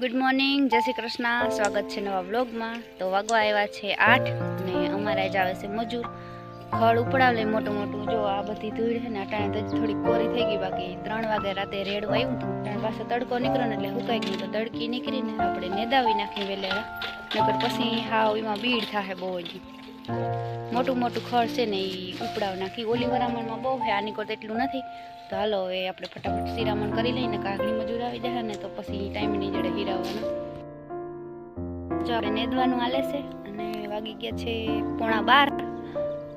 Good morning જય શ્રી કૃષ્ણ. સ્વાગત છે નવા વ્લોગમાં. તો વાગવા આવ્યા છે આઠ ને અમારા જ આવે છે મજૂર. ખળ ઉપડાવ લે મોટું મોટું. જો આ બધી ધૂળ છે ને, અટાણે તો થોડી કોરી થઈ ગઈ. બાકી ત્રણ વાગે રાતે રેડવું આવ્યું હતું. ત્રણ પાસે તડકો નીકળ્યો ને એટલે હુકાઈ ગયું તો તડકી નીકળીને આપણે નેદાવી નાખી વેલેરા. નકર પછી હાવ એમાં ભીડ થાય બહુ જ મોટું મોટું ખડ છે ને એ ઉપડાવ નાખી. ઓલી વરામણમાં બહુ છે, આની કરતાં એટલું નથી. તો હાલો હવે આપણે ફટાફટ શિરામણ કરી લઈને કાગડી મજૂર આવી જાય ને તો પછી ટાઈમની જડે હિરાવવાનું જો આપણે નેદવાનું હાલે છે અને વાગી ગયા છે પોણા બાર.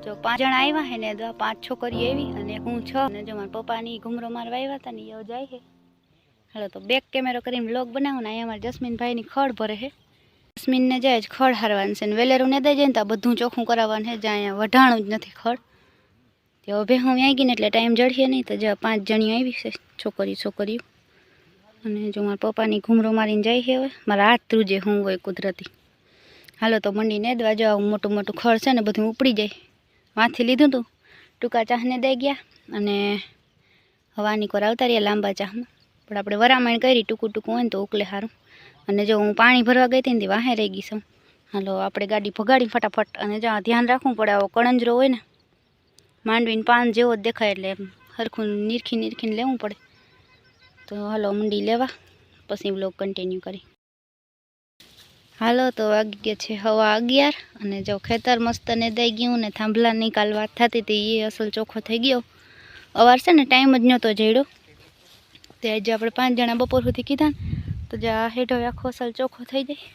જો પાંચ જણા આવ્યા હે નેદવા પાંચ છોકરી આવી અને હું છ. અને જો મારા પપ્પાની ઘુમરો મારવા આવ્યા હતા ને એ જાય છે હાલો તો બેક કેમેરો કરીને બ્લોગ બનાવો ને અહીંયા અમારા જસ્મીનભાઈની ખડ ભરે છે જસ્મીનને જાય જ ખડ હારવાનું છે ને વેલેરું ને દઈ જાય ને તો બધું ચોખ્ખું કરાવવાનું છે, જ્યાં અહીંયા વઢાણું જ નથી ખડ. તે હવે હું આવી ગઈને એટલે ટાઈમ જડીએ નહીં, તો જ્યાં પાંચ જણી આવી છે છોકરી છોકરીઓ. અને જો મારા પપ્પાની ઘૂમરો મારીને જાય છે હવે, મારા હાથ ધ્રુજે હું હોય કુદરતી. હાલો તો મંડીને દવા જો આવું મોટું મોટું ખડ છે ને બધું ઉપડી જાય. વાંથી લીધું હતું ટૂંકા ચાહને દઈ ગયા અને હવાની કોર આવતા રહ્યા લાંબા ચાહમાં. પણ આપણે વરામણ કરી, ટૂંકું ટૂંકું હોય ને તો ઉકલે સારું અને જો હું પાણી ભરવા ગઈ હતી ને વાહે રહી ગઈ છું. હાલો, આપણે ગાડી ભગાડી ફટાફટ અને જ્યાં ધ્યાન રાખવું પડે, આવો કણંજરો હોય ને, માંડવીને પાન જેવો જ દેખાય એટલે હરખું નીરખી નીરખીને લેવું પડે. તો હાલો મંડી લેવા, પછી બ્લોગ કન્ટિન્યુ કરી. હાલો, તો વાગી ગયા છે હવા અગિયાર અને જો ખેતર મસ્ત ને દઈ ગયું ને થાંભલા નિકાલ વાત થતી હતી એ અસલ ચોખ્ખો થઈ ગયો. અવાર છે ને ટાઈમ જ નહોતો જડ્યો તે આજે આપણે પાંચ જણા બપોર સુધી કીધા ને તો જ્યાં હેઠો આખો અસલ ચોખ્ખો થઈ જાય.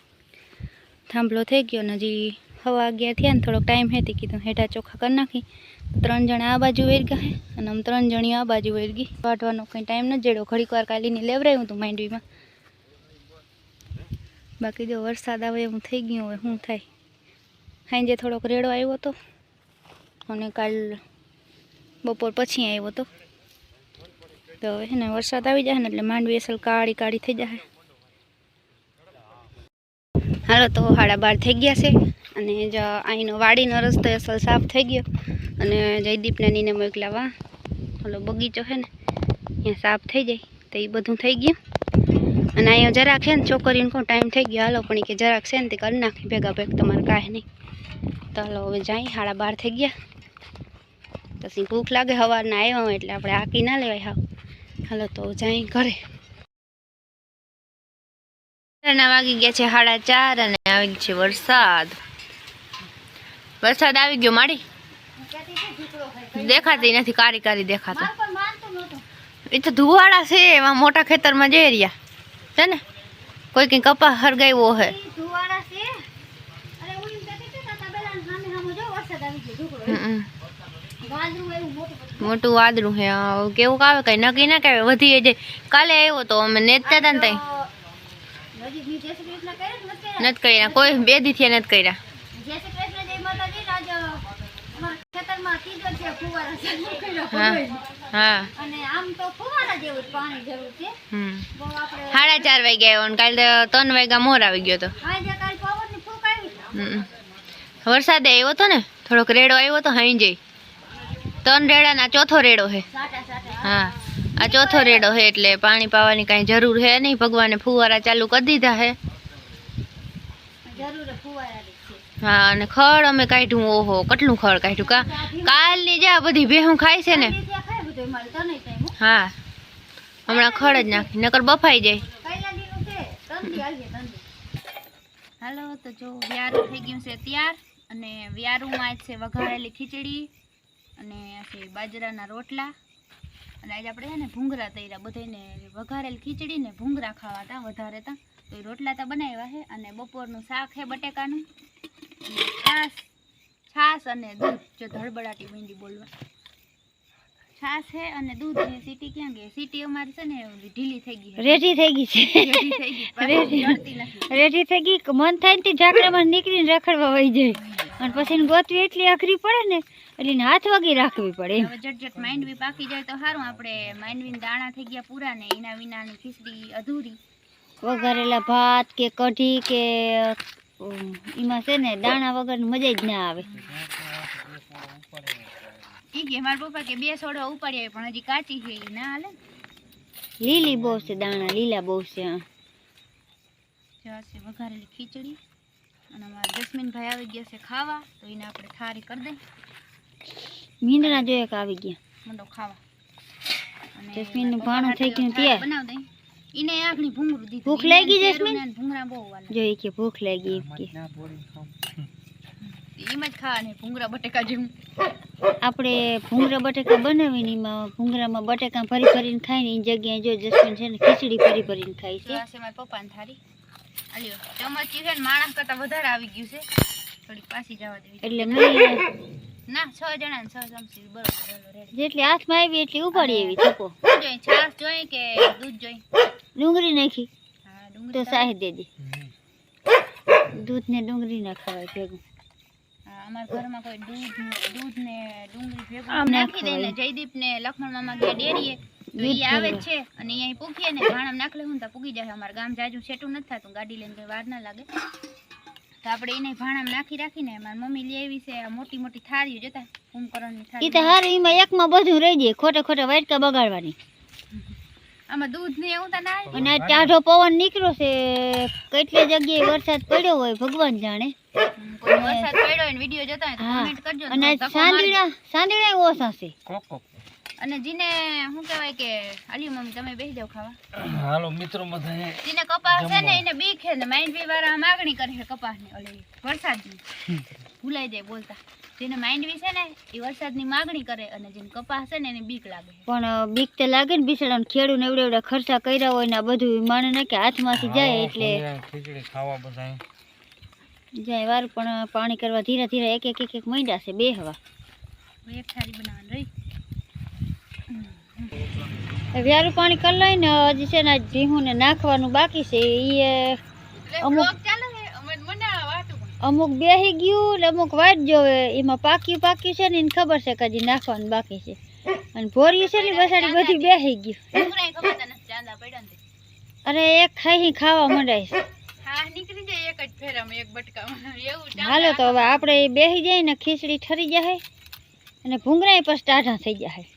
થાંભલો થઈ ગયો ને હજી હવા અગિયાર થયા ને થોડોક ટાઈમ હતી કીધું હેઠા ચોખ્ખા કરી નાખી. ત્રણ જણા આ બાજુ વેરગા હે અને આમ ત્રણ જણી આ બાજુ વેરગી. વાટવાનો કંઈ ટાઈમ ન જેડો ઘડીક વાર કાલીને લેવરાયું હતું માંડવીમાં બાકી જો વરસાદ આવે એવું થઈ ગયું હવે શું થાય? સાંજે થોડોક રેડો આવ્યો હતો અને કાલ બપોર પછી આવ્યો હતો તો હવે છે ને વરસાદ આવી જાય ને એટલે માંડવી અસલ કાળી કાળી થઈ જાય હાલો, તો હાડા બાર થઈ ગયા છે અને જ અહીંનો વાડીનો રસ્તો અસલ સાફ થઈ ગયો અને જયદીપને નીને મોકલાવા ઓલો બગીચો છે ને અહીંયા સાફ થઈ જાય, તો એ બધું થઈ ગયું. અને અહીંયા જરાક છે ને છોકરીને કહું ટાઈમ થઈ ગયો, હાલો, પણ કે જરાક છે ને તે કરી નાખી, ભેગા ભેગ તમારે કાંઈ નહીં. તો હાલો, હવે જાય હાડા બાર થઈ ગયા. પછી ભૂખ લાગે, સવારના આવ્યા એટલે આપણે આકી ના લેવાય હાવ. હાલો, તો જાય ઘરે. ના વાગી ગયા છે સાડા ચાર અને આવી ગયો છે વરસાદ. વરસાદ આવી ગયો માડી? દેખાતી નથી કારી કારી દેખાતો. એ તો ધુવાડા છે એમાં મોટા ખેતરમાં જઈ રહ્યા. છે ને? કોઈ કઈ કપા હરગાવ્યો હે. મોટું વાદળું હે. કેવું આવે કઈ નક્કી ના કહેવાય વધી જાય કાલે આવ્યો તો અમે નેતા હતા ને તઈ. નથી કર્યા. કોઈ બે દીથી નથી કર્યા. હા હા. અને આમ તો ફુવારા જેવું જ પાણી જરૂર છે. હમ. સાડા ચાર વાગ્યા આવ્યો ને કાલે ત્રણ વાગ્યા મોર આવી ગયો તો. આજે કાલ પવનની ફૂંક આવી હમ. વરસાદે આવ્યો હતો ને? થોડોક રેડો આવ્યો તો હાઈ જઈ. ત્રણ રેડાના ચોથો રેડો હે. સાટા સાટા હા આ ચોથો રેડો હે એટલે પાણી પાવાની કાંઈ જરૂર હે નહીં. ભગવાને ફુવારા ચાલુ કરી દીધા હે. છે હા અને ખડ અમે કાઢ્યું ઓહો કેટલું ખડ કાઢ્યું કા? કાલની જે આ બધી ભેહું ખાય છે ને. ત્યાં ખાય બધું મારે તો નહીં થાય હું. હા હમણાં ખડ જ નાખી નકર બફાઈ જાય. પહેલા દીનું છે તંદી આવીએ તંદી હાલો તો જો વ્યારું થઈ ગયું છે તૈયાર અને વ્યારુંમાં છે વઘારેલી ખીચડી અને આ છે બાજરાના રોટલા અને આજે આપણે છે ને ભૂંગરા તૈયાર બધાને વઘારેલી ખીચડી ને ભૂંગરા ખાવા હતા વધારે હતા તો રોટલા તો બનાવ્યા છે અને બપોરનું શાક છે બટેકાનું. છાસ છાશ અને દૂધ જો ધડબડાટી મીંડી બોલવા. છાસ છે અને દૂધ ને સીટી ક્યાં ગઈ? સીટી અમારી છે ને ઢીલી થઈ ગઈ. રેડી થઈ ગઈ છે. રેડી થઈ ગઈ. મન થાય ને ઝાકડામાં નીકળીને રખડવા વહી જાય. અને પછી ગોતવી એટલી અઘરી પડે ને એટલે હાથ વગી રાખવી પડે જટ માંડવી પાકી જાય તો સારું આપણે માંડવીના દાણા થઈ ગયા પૂરા ને એના વિનાની ખીચડી અધૂરી. વઘારેલા ભાત કે કઢી કે ઉમ, એમાં છે ને દાણા વગર મજા જ ના આવે ઈ કે મારા પપ્પા કે બે છોડવા ઉપાડી આવી પણ હજી કાચી છે ઈ ના હાલે ને. લીલી બહુ છે દાણા લીલા બહુ છે હા. જો આ છે વઘારેલી ખીચડી અને અમારા જસ્મીનભાઈ આવી ગયા છે ખાવા તો એને આપણે થારી કરી દઈ મીંદડા જોઈએ કે આવી ગયા મંડો ખાવા અને જસ્મીનનું પપ્પા ભાણું થઈ ગયું હાટે તૈયાર. બનાવ દઈ એને આખણી ભૂંગળું દીધું. ભૂખ લાગી જસ્મીન? ભૂંગરા ભૂંગળા બહુ વાલા. જોઈ કે ભૂખ લાગી કે. એમ જ ખાવાની ભૂંગરા બટેકા જેમ આપણે ભૂંગરા બટેકા બનાવીને એમાં ભૂંગરામાં બટેકા ભરી ભરીને ખાઈને એ જગ્યાએ જો જસ્મીન છે ને ખીચડી ભરી ભરીને ખાય છે. આ છે મારા પપ્પાની થારી આલ્યો ચમચી છે ને માણસ કરતા વધારે આવી ગયું છે. થોડીક પાછી જવા દેવી. એટલે મેં ના છ જણા છ ચમચી બરોબર જેટલી હાથમાં આવી એટલી ઉપાડી એવી થપો જોઈએ છાશ જોઈએ કે દૂધ જોઈએ? ડુંગળી નાખી. તો સાહે દે દે. દૂધ ને ડુંગળી ના ખવાય ભેગું અમારા ઘરમાં કોઈ દૂધ દૂધ ને ડુંગળી ભેગું નાખી દે ને જયદીપ ને લખમણ મામા ગયા ડેરીએ તો દૂધ આવે છે અને અહીંયા પૂકીએ ને ભાણમ નાખલે હું તો પૂગી જાય. અમારા ગામ જાજુ સેટું નથી થતું. ગાડી લઈને કઈ વાર ના લાગે. તો આપણે એને ભાણામાં નાખી રાખીને મારી મમ્મી લઈ આવી છે મોટી મોટી થાળીઓ જોતા કુંભકરણની એ તો હારું એમાં એકમાં બધું રહી જાય ખોટે ખોટે વાટકા બગાડવાની. આમાં દૂધ ને એવું તો ના અને ટાઢો પવન નીકળ્યો છે કેટલી જગ્યાએ વરસાદ પડ્યો હોય ભગવાન જાણે. કોઈ વરસાદ પડ્યો હોય વિડિયો જોતા હોય તો કમેન્ટ કરજો અને સાંદીડા સાંદીડા ઓછા છે. અને જીને શું કહેવાય કે અલી મમ્મી તમે બેસી જાવ ખાવા. હાલો મિત્રો બધા જીને કપાસ છે ને એને બીક છે ને માઇન્ડ બી વાળા માગણી કરે છે કપાસની. ઓલી વરસાદની. ભૂલાઈ જાય બોલતા. જેને માઇન્ડ બી છે ને એ વરસાદની માગણી કરે અને જેને કપાસ છે ને એને બીક લાગે. પણ બીક તો લાગે ને બિચારાને ખેડૂત એવડે એવડા એવડા ખર્ચા કર્યા હોય ને આ બધું માને ને કે હાથમાંથી જાય એટલે ખીચડી ખાવા બધા જાય વાર પણ પાણી કરવા ધીરે ધીરે એક એક એક એક મહિના છે બે હવા એક થાળી બનાવવાની રહી. વ્યારું પાણી કરી લઈને હજી છે ને આ ને નાખવાનું બાકી છે. એ અમુક-. અમુક બેહી ગયું ને અમુક વાટ જોવે. એમાં પાક્યું પાક્યું છે ને એને ખબર છે કે હજી નાખવાનું બાકી છે. અને ભોર્યું છે ને બસાડી બધી બેહી ગયું. અરે એક ખાઈ ખાવા મંડાય છે. હાલો તો હવે આપણે બેસી જાય ને ખીચડી ઠરી જાય. અને ભૂંગરા પછી ટાઢા થઈ જાય.